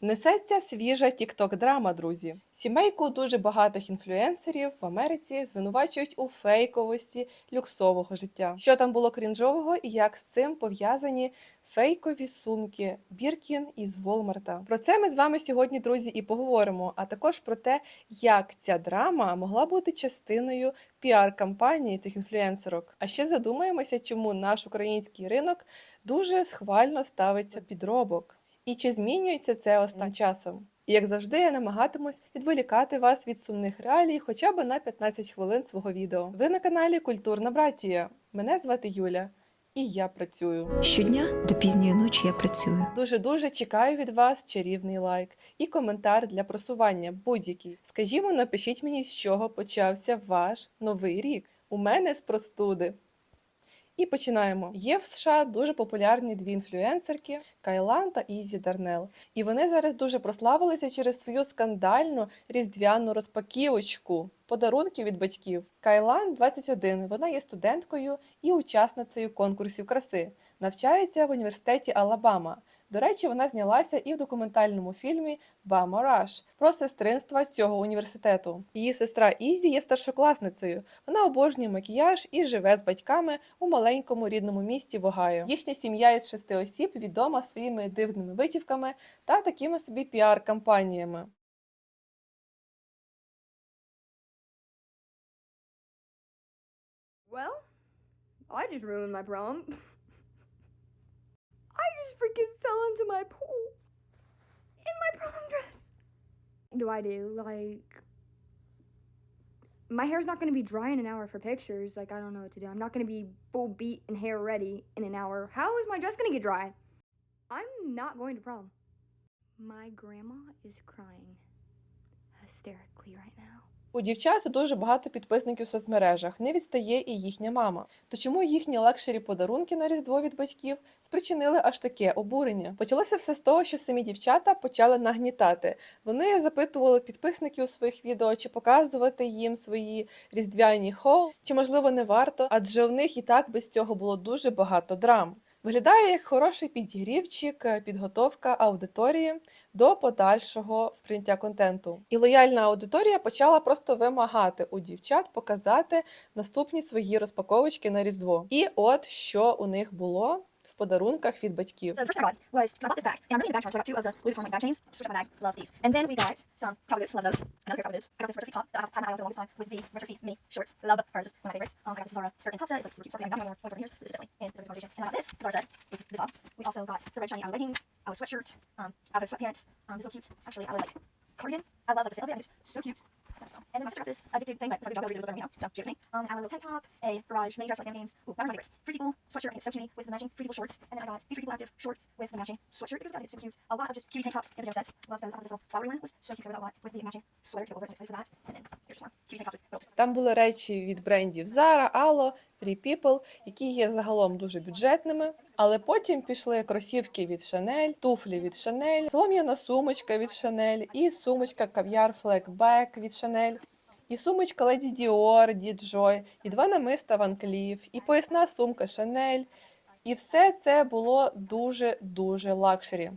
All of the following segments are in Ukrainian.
Несеться свіжа тікток-драма, друзі. Сімейку дуже багатих інфлюенсерів в Америці звинувачують у фейковості люксового життя. Що там було крінжового і як з цим пов'язані фейкові сумки Біркін із Волмарта. Про це ми з вами сьогодні, друзі, і поговоримо. А також про те, як ця драма могла бути частиною піар-кампанії цих інфлюенсерок. А ще задумаємося, чому наш український ринок дуже схвально ставиться підробок. І чи змінюється це останнім часом? І як завжди, я намагатимусь відволікати вас від сумних реалій хоча б на 15 хвилин свого відео. Ви на каналі Культурна Братія. Мене звати Юля, і я працюю. Щодня до пізньої ночі я працюю. Дуже дуже чекаю від вас чарівний лайк і коментар для просування будь-який. Скажімо, напишіть мені, з чого почався ваш новий рік. У мене з простуди. І починаємо. Є в США дуже популярні дві інфлюенсерки Кайлан та Ізі Дарнел. І вони зараз дуже прославилися через свою скандальну різдвяну розпаківочку подарунків від батьків. Кайлан 21. Вона є студенткою і учасницею конкурсів краси. Навчається в університеті Алабама. До речі, вона знялася і в документальному фільмі Бама Раш про сестринства з цього університету. Її сестра Ізі є старшокласницею. Вона обожнює макіяж і живе з батьками у маленькому рідному місті в Огайо. Їхня сім'я із шести осіб відома своїми дивними витівками та такими собі піар-кампаніями. Well, I just ruined my prom. Freaking fell into my pool in my prom dress. Do I do like my hair's not gonna be dry in an hour for pictures. Like I don't know what to do. I'm not gonna be full beat and hair ready in an hour. How is my dress gonna get dry? I'm not going to prom. My grandma is crying hysterically right now. У дівчат дуже багато підписників в соцмережах, не відстає і їхня мама. То чому їхні лакшері подарунки на різдво від батьків спричинили аж таке обурення? Почалося все з того, що самі дівчата почали нагнітати. Вони запитували підписників у своїх відео, чи показувати їм свої різдвяні хол, чи можливо не варто, адже у них і так без цього було дуже багато драм. Виглядає як хороший підігрівчик, е, підготовка аудиторії до подальшого сприйняття контенту. І лояльна аудиторія почала просто вимагати у дівчат показати наступні свої розпаковочки на Різдво. І от що у них було подарунках від батьків. So the first thing I got was 'cause I bought this bag, and I'm really into bag charms. So I got two of the Louis Vuitton like bag chains. Switch up my bag, love these. And then we got some cowboy boots, love those. Another pair of cowboy boots. I got this retro feet top that I've had my eye on for the longest time with the retro feet mini shorts. Love hers, one of my favorites. Um, I got this Zara skirt and top set. It's like super cute stuff. I'm not more over here. This is definitely in this conversation. And I got this Zara set with the top. We also got the red shiny outer leggings, our sweatshirt, um, our sweatpants. Um, this is so cute. Actually, I really like cardigan. I love like the fit of it. I think it's so cute. And then sister got this addicted thing, but if I could job, I would do it with her, you know. So she gave it to me. Um, our little tank top, a garage mini dress like games. Ooh, of my favorites. Free People sweatshirt. I think it's so cutie with the matching Free People shorts. And then I got these Free People active shorts with the matching sweatshirt because I think it's super cute. A lot of just cutie tank tops in pajama sets. Love those. I thought this little flowery one It was so cute. I got a lot with the matching sweater over. So I'm excited for that. And then Там були речі від брендів Zara, Alo, Free People, які є загалом дуже бюджетними. Але потім пішли кросівки від Chanel, туфлі від Chanel, солом'яна сумочка від Chanel і сумочка кав'яр Fleckback від Chanel. І сумочка Леді Діор, Діджой, і два намиста Ван Кліф, і поясна сумка Шанель. І все це було дуже-дуже лакшері.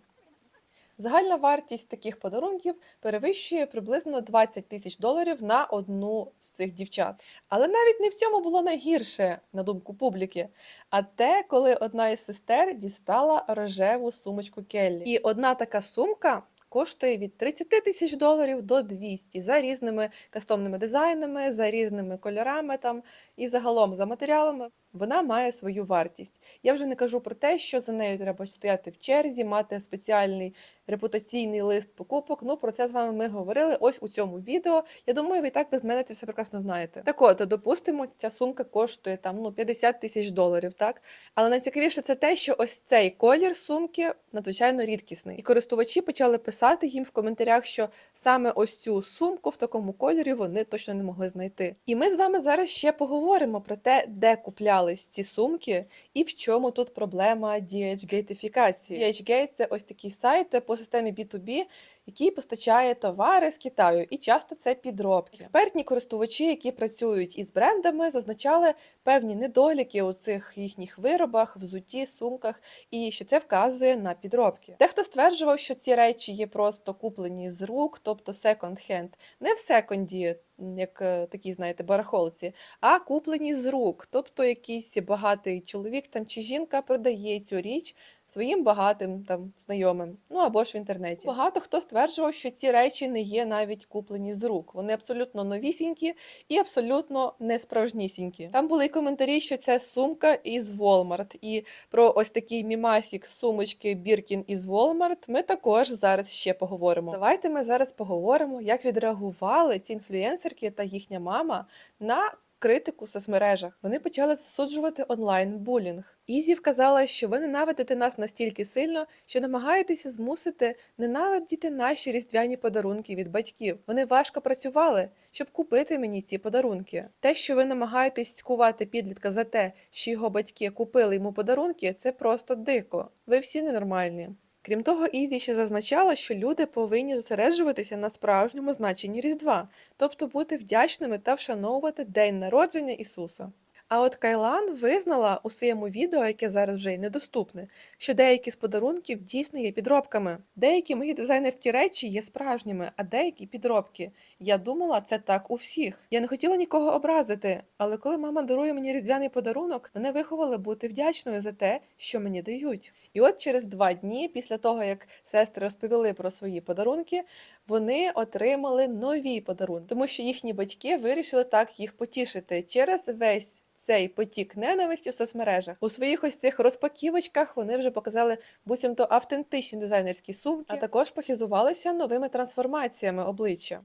Загальна вартість таких подарунків перевищує приблизно 20 тисяч доларів на одну з цих дівчат. Але навіть не в цьому було найгірше, на думку публіки, а те, коли одна із сестер дістала рожеву сумочку Келлі. І одна така сумка коштує від 30 тисяч доларів до 200 за різними кастомними дизайнами, за різними кольорами там і загалом за матеріалами. Вона має свою вартість. Я вже не кажу про те, що за нею треба стояти в черзі, мати спеціальний репутаційний лист покупок. Ну про це з вами ми говорили ось у цьому відео. Я думаю, ви так без мене це все прекрасно знаєте. Так от, допустимо, ця сумка коштує там ну 50 тисяч доларів, так? Але найцікавіше це те, що ось цей колір сумки надзвичайно рідкісний. І користувачі почали писати їм в коментарях, що саме ось цю сумку в такому кольорі вони точно не могли знайти. І ми з вами зараз ще поговоримо про те, де купляли траплялись ці сумки, і в чому тут проблема DHGateифікації. DHgate – це ось такий сайт по системі B2B, який постачає товари з Китаю, і часто це підробки. Експертні користувачі, які працюють із брендами, зазначали певні недоліки у цих їхніх виробах, взутті, сумках, і що це вказує на підробки. Дехто стверджував, що ці речі є просто куплені з рук, тобто секонд-хенд, не в секонді, як е, такі, знаєте, барахолці, а куплені з рук. Тобто якийсь багатий чоловік там чи жінка продає цю річ своїм багатим там знайомим, ну або ж в інтернеті. Багато хто стверджував, що ці речі не є навіть куплені з рук. Вони абсолютно новісінькі і абсолютно не справжнісінькі. Там були й коментарі, що це сумка із Walmart. І про ось такий мімасік сумочки Біркін із Walmart ми також зараз ще поговоримо. Давайте ми зараз поговоримо, як відреагували ці інфлюенсерки та їхня мама на критику в соцмережах. Вони почали засуджувати онлайн-булінг. Ізі вказала, що ви ненавидите нас настільки сильно, що намагаєтеся змусити ненавидіти наші різдвяні подарунки від батьків. Вони важко працювали, щоб купити мені ці подарунки. Те, що ви намагаєтесь цькувати підлітка за те, що його батьки купили йому подарунки, це просто дико. Ви всі ненормальні. Крім того, Ізі ще зазначала, що люди повинні зосереджуватися на справжньому значенні Різдва, тобто бути вдячними та вшановувати день народження Ісуса. А от Кайлан визнала у своєму відео, яке зараз вже й недоступне, що деякі з подарунків дійсно є підробками. Деякі мої дизайнерські речі є справжніми, а деякі підробки. Я думала, це так у всіх. Я не хотіла нікого образити, але коли мама дарує мені різдвяний подарунок, мене виховали бути вдячною за те, що мені дають. І от через два дні, після того як сестри розповіли про свої подарунки, вони отримали нові подарунки, тому що їхні батьки вирішили так їх потішити через весь. Цей потік ненависті в соцмережах у своїх ось цих розпаківочках вони вже показали буцімто автентичні дизайнерські сумки, а також похизувалися новими трансформаціями обличчя.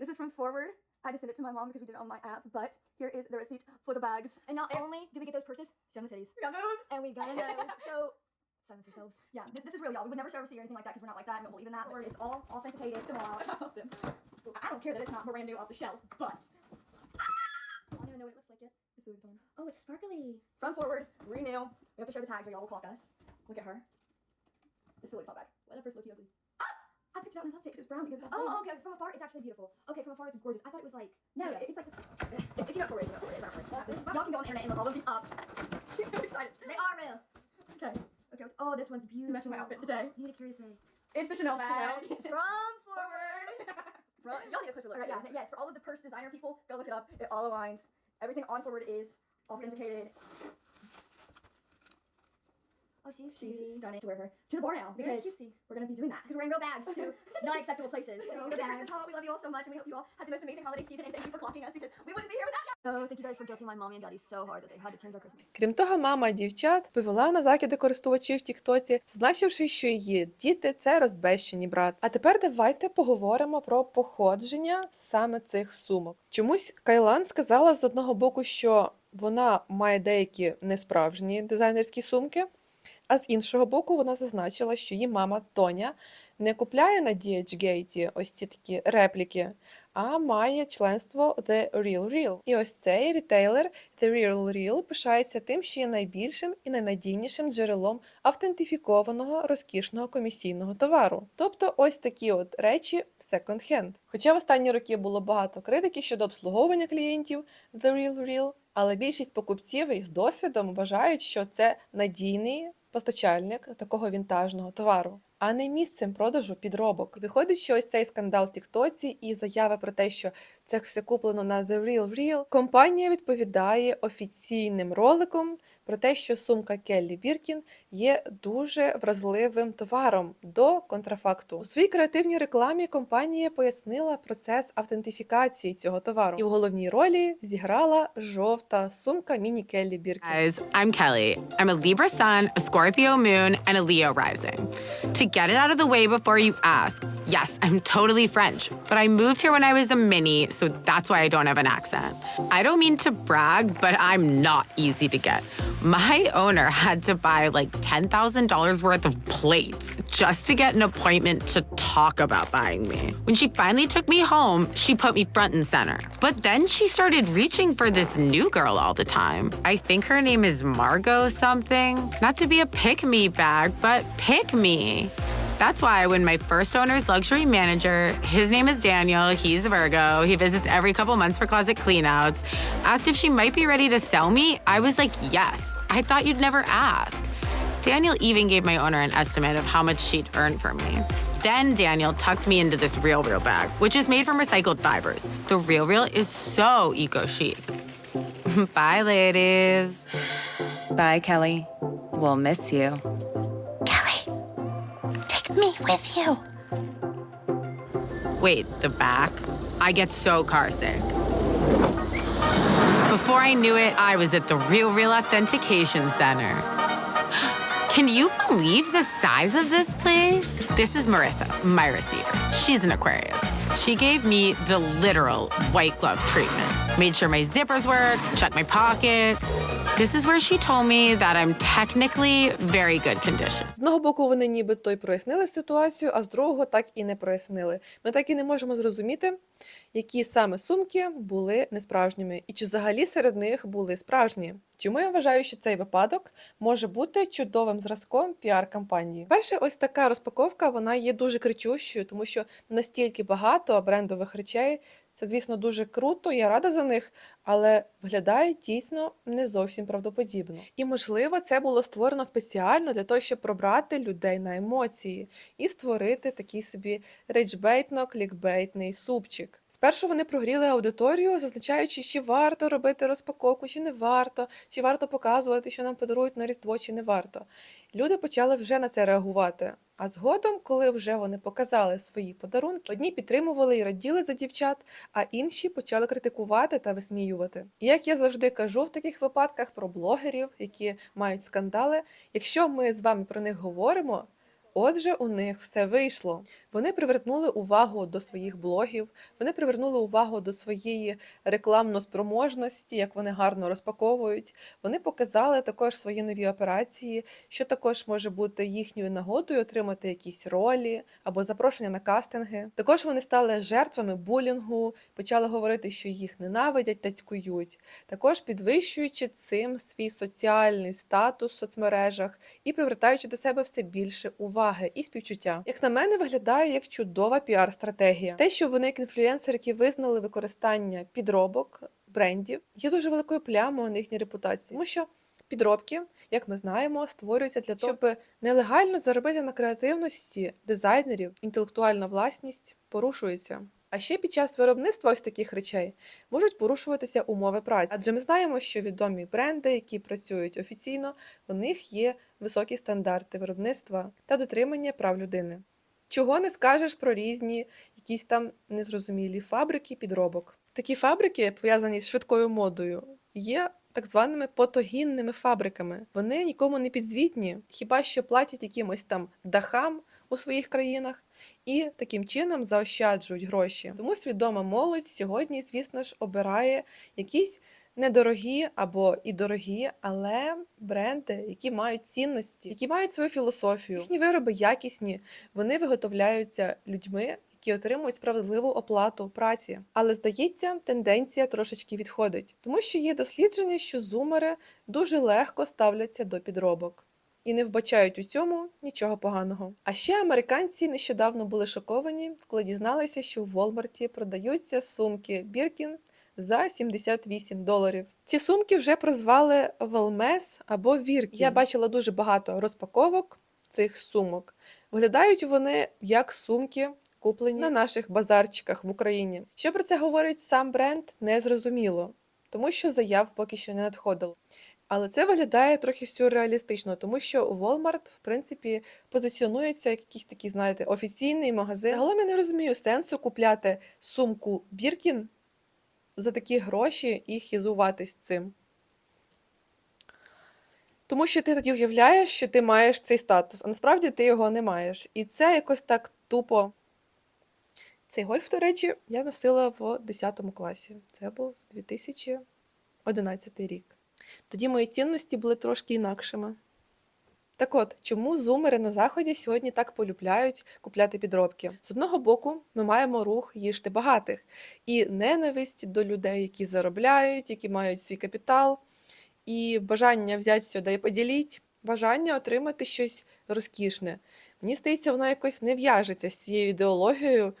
This is from Forward. I just sent it to my mom because we did it on my app. But here is the receipt for the bags. And not only did we get those purses, show them the titties. We got those. And we got those. so silence yourselves. Yeah, this, this is real, y'all. We would never show a receipt or anything like that because we're not like that and don't believe in that word. It's all authenticated. Tomorrow. I don't care that it's not brand new off the shelf, but I don't even know what it looks like yet. it's Louis Vuitton. Oh, it's sparkly. From Forward, renew. We have to show the tags or y'all will clock us. Look at her. This is a Vuitton bag. Why that purse look ugly? Ah! I picked it out in hot takes. It's brown because it's Oh, oh, okay. From afar, it's actually beautiful. Okay, from afar, it's gorgeous. I thought it was like No, yeah. it's like if, you know Forward, you know Forward. It's not Forward. Y'all can go on the internet and look all of these up. She's so excited. They are real. Okay, Okay. Oh, this one's beautiful. matching my outfit today. You need to carry this It's the Chanel bag. From forward. Y'all need a closer look. Yeah, yes, for all of the purse designer people, go look it up. It all aligns. Everything on Forward is authenticated. Oh, she's She's stunning to wear her to the bar now because we're gonna be doing that. Because we're in real bags to not acceptable places. So. Christmas, Hall. We love you all so much, and we hope you all have the most amazing holiday season. And thank you for clocking us because we wouldn't be here without Крім того, мама дівчат повела на закиди користувачів в Тіктоці, зазначивши, що її діти це розбещені братці. А тепер давайте поговоримо про походження саме цих сумок. Чомусь Кайлан сказала з одного боку, що вона має деякі несправжні дизайнерські сумки. А з іншого боку, вона зазначила, що її мама Тоня не купляє на DHgate ось ці такі репліки, а має членство The Real Real. І ось цей рітейлер The Real Real пишається тим, що є найбільшим і найнадійнішим джерелом автентифікованого розкішного комісійного товару. Тобто ось такі от речі секонд-хенд. Хоча в останні роки було багато критики щодо обслуговування клієнтів The Real Real, але більшість покупців із досвідом вважають, що це надійний постачальник такого вінтажного товару, а не місцем продажу підробок. Виходить, що ось цей скандал в Тіктоці і заяви про те, що це все куплено на The Real Real, компанія відповідає офіційним роликом про те, що сумка Келлі Біркін є дуже вразливим товаром до контрафакту. У своїй креативній рекламі компанія пояснила процес автентифікації цього товару, і у головній ролі зіграла жовта сумка міні Келлі Біркін. Guys, I'm Kelly. I'm a Libra sun, a Scorpio moon, and a Leo rising. To get it out of the way before you ask, yes, I'm totally French, but I moved here when I was a mini, so that's why I don't have an accent. I don't mean to brag, but I'm not easy to get. My owner had to buy like $10,000 worth of plates just to get an appointment to talk about buying me. When she finally took me home, she put me front and center. But then she started reaching for this new girl all the time. I think her name is Margot something. Not to be a pick me bag, but pick me. That's why when my first owner's luxury manager, his name is Daniel, he's a Virgo, he visits every couple months for closet cleanouts, asked if she might be ready to sell me, I was like, yes. I thought you'd never ask. Daniel even gave my owner an estimate of how much she'd earn for me. Then Daniel tucked me into this Real Real bag, which is made from recycled fibers. The Real Real is so eco chic. Bye, ladies. Bye, Kelly. We'll miss you. Kelly, take me with you. Wait, the back? I get so car sick. Before I knew it, I was at the Real Real Authentication Center. Can you believe the size of this place? This is Marissa, my receiver. She's an Aquarius. She gave me the literal white glove treatment. Made sure my zippers work, checked my pockets. This is where she told me that I'm technically very good condition. З одного боку, вони нібито й прояснили ситуацію, а з другого так і не прояснили. Ми так і не можемо зрозуміти, які саме сумки були несправжніми, і чи взагалі серед них були справжні. Чому я вважаю, що цей випадок може бути чудовим зразком піар-кампанії? Перше, ось така розпаковка вона є дуже кричущою, тому що настільки багато брендових речей. Це, звісно, дуже круто, я рада за них, але виглядає дійсно не зовсім правдоподібно. І, можливо, це було створено спеціально для того, щоб пробрати людей на емоції і створити такий собі речбейтно-клікбейтний супчик. Спершу вони прогріли аудиторію, зазначаючи, чи варто робити розпаковку, чи не варто, чи варто показувати, що нам подарують на Різдво, чи не варто. Люди почали вже на це реагувати. А згодом, коли вже вони показали свої подарунки, одні підтримували і раділи за дівчат, а інші почали критикувати та висміювати. І як я завжди кажу в таких випадках про блогерів, які мають скандали, якщо ми з вами про них говоримо. Отже, у них все вийшло. Вони привернули увагу до своїх блогів, вони привернули увагу до своєї рекламно-спроможності, як вони гарно розпаковують. Вони показали також свої нові операції, що також може бути їхньою нагодою отримати якісь ролі або запрошення на кастинги. Також вони стали жертвами булінгу, почали говорити, що їх ненавидять та цькують, також підвищуючи цим свій соціальний статус в соцмережах і привертаючи до себе все більше уваги і співчуття. Як на мене, виглядає як чудова піар-стратегія. Те, що вони як інфлюенсери, які визнали використання підробок брендів, є дуже великою плямою на їхній репутації, тому що. Підробки, як ми знаємо, створюються для того, щоб нелегально заробити на креативності дизайнерів, інтелектуальна власність порушується. А ще під час виробництва ось таких речей можуть порушуватися умови праці. Адже ми знаємо, що відомі бренди, які працюють офіційно, у них є високі стандарти виробництва та дотримання прав людини. Чого не скажеш про різні якісь там незрозумілі фабрики підробок. Такі фабрики, пов'язані з швидкою модою, є так званими потогінними фабриками. Вони нікому не підзвітні, хіба що платять якимось там дахам у своїх країнах і таким чином заощаджують гроші. Тому свідома молодь сьогодні, звісно ж, обирає якісь недорогі або і дорогі, але бренди, які мають цінності, які мають свою філософію. Їхні вироби якісні, вони виготовляються людьми. Які отримують справедливу оплату праці, але здається, тенденція трошечки відходить, тому що є дослідження, що зумери дуже легко ставляться до підробок і не вбачають у цьому нічого поганого. А ще американці нещодавно були шоковані, коли дізналися, що в Волмарті продаються сумки Біркін за 78 доларів. Ці сумки вже прозвали Велмес або Віркін. Я бачила дуже багато розпаковок цих сумок. Виглядають вони як сумки. Куплені на наших базарчиках в Україні. Що про це говорить сам бренд, не зрозуміло, тому що заяв поки що не надходило. Але це виглядає трохи сюрреалістично, тому що Walmart, в принципі, позиціонується як якийсь такий, знаєте, офіційний магазин. Загалом я не розумію сенсу купляти сумку Біркін за такі гроші і хізуватись цим. Тому що ти тоді уявляєш, що ти маєш цей статус, а насправді ти його не маєш. І це якось так тупо. Цей гольф, до речі, я носила в 10 класі. Це був 2011 рік. Тоді мої цінності були трошки інакшими. Так от, чому зумери на заході сьогодні так полюбляють купляти підробки? З одного боку, ми маємо рух їжте багатих і ненависть до людей, які заробляють, які мають свій капітал, і бажання взяти сюди і поділіть, бажання отримати щось розкішне. Мені здається, воно якось не в'яжеться з цією ідеологією,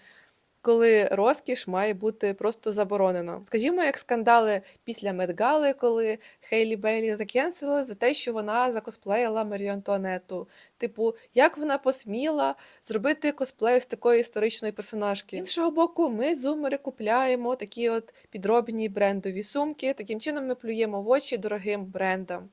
коли розкіш має бути просто заборонена. Скажімо, як скандали після Медгали, коли Хейлі Бейлі закенсили за те, що вона закосплеїла Марію Антуанету. Типу, як вона посміла зробити косплей з такої історичної персонажки. Іншого боку, ми зумери купляємо такі от підробні брендові сумки. Таким чином ми плюємо в очі дорогим брендам.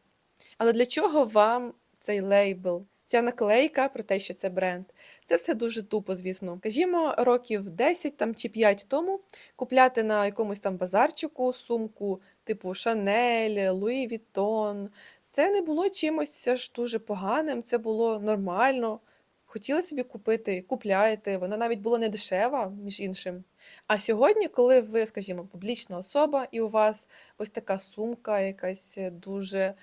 Але для чого вам цей лейбл? Ця наклейка про те, що це бренд, це все дуже тупо, звісно. Скажімо, років 10 там, чи 5 тому купляти на якомусь там базарчику сумку типу Шанель, Луї Віттон. Це не було чимось аж дуже поганим, це було нормально. Хотіли собі купити, купляєте, вона навіть була не дешева, між іншим. А сьогодні, коли ви, скажімо, публічна особа, і у вас ось така сумка, якась дуже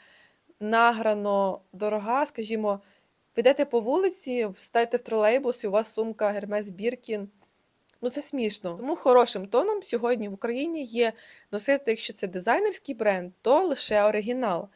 награно дорога, скажімо, ви йдете по вулиці, встаєте в тролейбус, і у вас сумка Гермес Біркін. Ну це смішно. Тому хорошим тоном сьогодні в Україні є носити, якщо це дизайнерський бренд, то лише оригінал.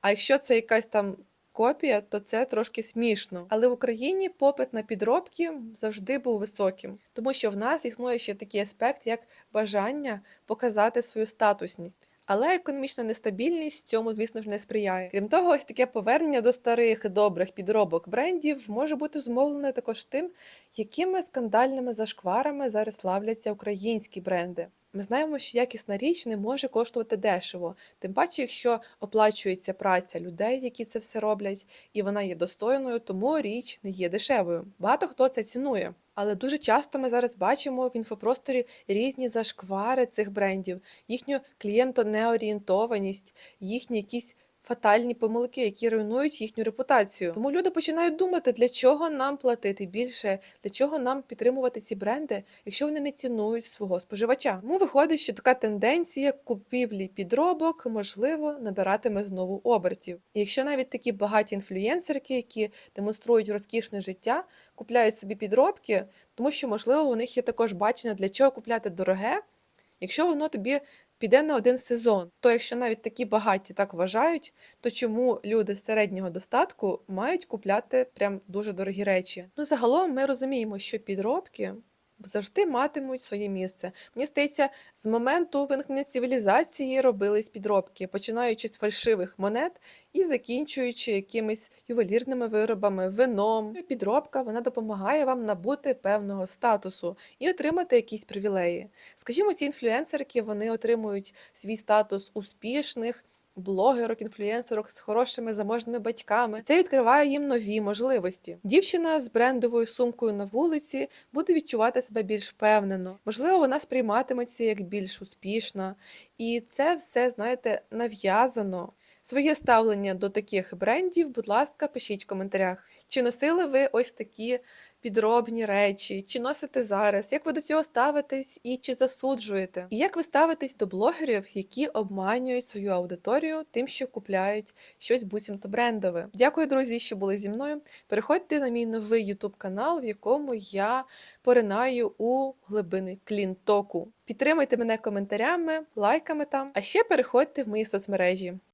А якщо це якась там копія, то це трошки смішно. Але в Україні попит на підробки завжди був високим, тому що в нас існує ще такий аспект, як бажання показати свою статусність. Але економічна нестабільність цьому, звісно ж, не сприяє. Крім того, ось таке повернення до старих добрих підробок брендів може бути зумовлене також тим, якими скандальними зашкварами зараз славляться українські бренди. Ми знаємо, що якісна річ не може коштувати дешево, тим паче, якщо оплачується праця людей, які це все роблять, і вона є достойною, тому річ не є дешевою. Багато хто це цінує. Але дуже часто ми зараз бачимо в інфопросторі різні зашквари цих брендів, їхню клієнтонеорієнтованість, їхні якісь фатальні помилки, які руйнують їхню репутацію. Тому люди починають думати, для чого нам платити більше, для чого нам підтримувати ці бренди, якщо вони не цінують свого споживача. Тому виходить, що така тенденція купівлі підробок можливо набиратиме знову обертів. І якщо навіть такі багаті інфлюєнсерки, які демонструють розкішне життя, купляють собі підробки, тому що можливо у них є також бачення, для чого купляти дороге, якщо воно тобі піде на один сезон. То якщо навіть такі багаті так вважають, то чому люди з середнього достатку мають купляти прям дуже дорогі речі? Ну загалом ми розуміємо, що підробки. Завжди матимуть своє місце. Мені здається, з моменту виникнення цивілізації робились підробки, починаючи з фальшивих монет і закінчуючи якимись ювелірними виробами, вином. Підробка вона допомагає вам набути певного статусу і отримати якісь привілеї. Скажімо, ці інфлюенсерки вони отримують свій статус успішних. Блогерок, інфлюенсерок з хорошими заможними батьками. Це відкриває їм нові можливості. Дівчина з брендовою сумкою на вулиці буде відчувати себе більш впевнено. Можливо, вона сприйматиметься як більш успішна, і це все, знаєте, нав'язано. Своє ставлення до таких брендів, будь ласка, пишіть в коментарях. Чи носили ви ось такі підробні речі, чи носите зараз, як ви до цього ставитесь і чи засуджуєте? І як ви ставитесь до блогерів, які обманюють свою аудиторію тим, що купляють щось буцімто брендове? Дякую, друзі, що були зі мною. Переходьте на мій новий YouTube канал, в якому я поринаю у глибини клінтоку. Підтримайте мене коментарями, лайками там, а ще переходьте в мої соцмережі.